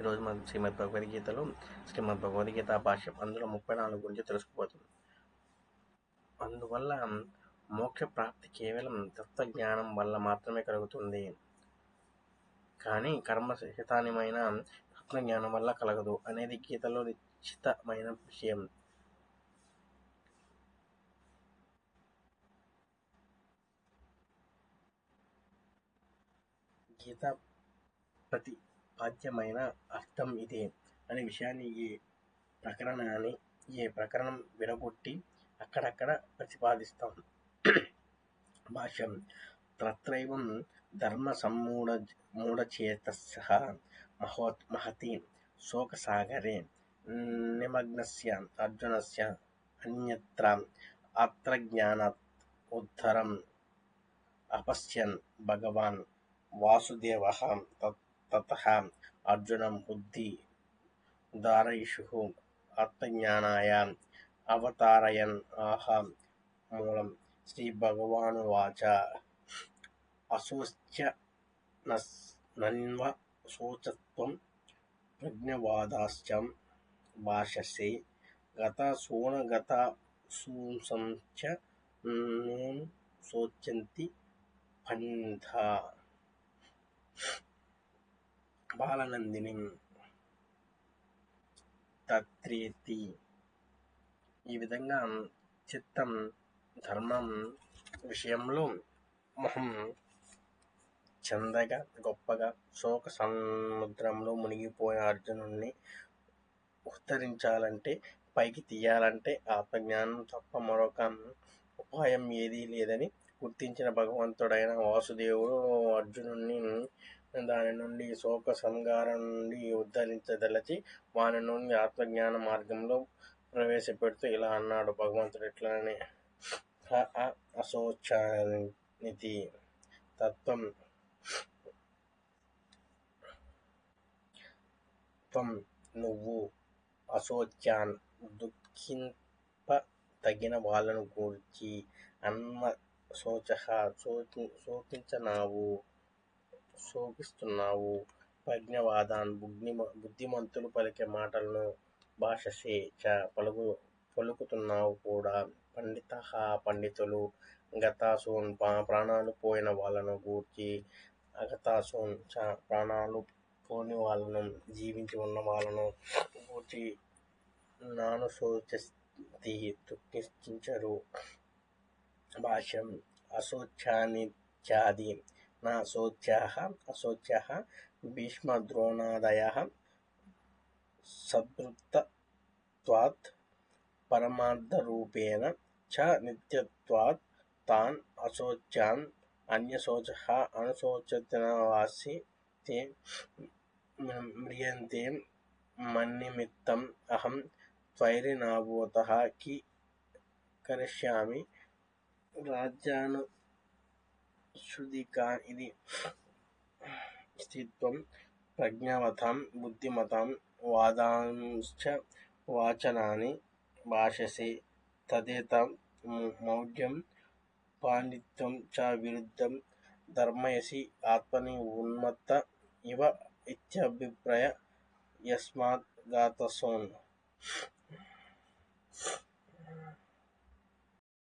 ఈరోజు మనం శ్రీమద్ భగవద్గీతలో శ్రీమద్ భగవద్గీత భాష్యం అందులో ముప్పై నాలుగు గురించి తెలుసుకుపోతుంది అందువల్ల మోక్ష ప్రాప్తి కేవలం తత్వజ్ఞానం వల్ల మాత్రమే కలుగుతుంది. కానీ కర్మ సహితానిమైన తత్వజ్ఞానం వల్ల కలగదు అనేది గీతలో నిశ్చితమైన విషయం. గీత ప్రతి ప్రతిపాద్యమైన అర్థం ఇదే అనే విషయాన్ని ఈ ప్రకరణాన్ని ఈ ప్రకరణం విడగొట్టి అక్కడక్కడ ప్రతిపాదిస్తాం. భాష్యం తత్రైవం ధర్మ సమ్మూఢ మూఢచేత మహోత్ మహతి శోకసాగరే నిమగ్నస్య అర్జునస్య అన్యత్ర ఆత్మజ్ఞానాత్ ఉద్ధరం. అపశ్యన్ భగవాన్ వాసుదేవ తత్ అర్జునం బుద్ధి దారయిషు ఆత్మజ్ఞానాయ అవతారయన్ ఆహ మూలం శ్రీ భగవానువాచ అశోచ్య నన్వ శోచత్వం ప్రజ్ఞవాదాశ్చం భాషసే గత సోనగత సూంసంచ నూన్ శోచంతి పంథ బాలనందిని తత్రేతి. ఈ విధంగా చిత్తం ధర్మం విషయంలో మొహం చందగా గొప్పగా శోక సముద్రంలో మునిగిపోయిన అర్జునుడిని ఉత్తరించాలంటే పైకి తీయాలంటే ఆత్మజ్ఞానం తప్ప మరొక ఉపాయం ఏదీ లేదని గుర్తించిన భగవంతుడైన వాసుదేవుడు అర్జునుడిని దాని నుండి శోక సంగారం నుండి ఉద్ధరించదలచి వాని నుండి ఆత్మజ్ఞాన మార్గంలో ప్రవేశపెడుతూ ఇలా అన్నాడు భగవంతుడు ఎట్లనే అశోచానితి తత్వం త్వం నువ్వు అశోచ్యాన్ దుఃఖింప తగిన వాళ్ళను గూర్చి అన్మ శోచ శోకి శోకించనావు శోకిస్తున్నావు ప్రజ్ఞవాదాన్ బుగ్నిమ బుద్ధిమంతులు పలికే మాటలను భాషసే చ పలుకు పలుకుతున్నావు కూడా. పండిత పండితులు గతాసూన్ ప్రాణాలు పోయిన వాళ్ళను గూర్చి అగతాసూన్ చ ప్రాణాలు పోని వాళ్ళను జీవించి ఉన్న వాళ్ళను గూర్చి నాను శోచతి దుఃఖించరు భాష్యం చాది नासोच्याः असोच्याः भीष्मद्रोणादयः सद्वृत्तत्वात् परमार्थरूपेण च नित्यत्वात् तान् अन्शोच अन्यशोचः अनुशोचतनवासि ते म्रियन्ते मन्निमित्तम् अहं त्वैरिनाभूतः कि क्या राज्य రాజ్యానుశుదికా ఇది స్థిత్వం ప్రజ్ఞావతాం బుద్ధిమతాం వాదాంశ్చ వాచనాని భాషసే తదేత మౌఢ్యం పాండిత్యం చ విరుద్ధం ధర్మయసి ఆత్మని ఉన్మత్త ఇవ ఇత్యభిప్రాయ యస్మాత్ గాతసోన్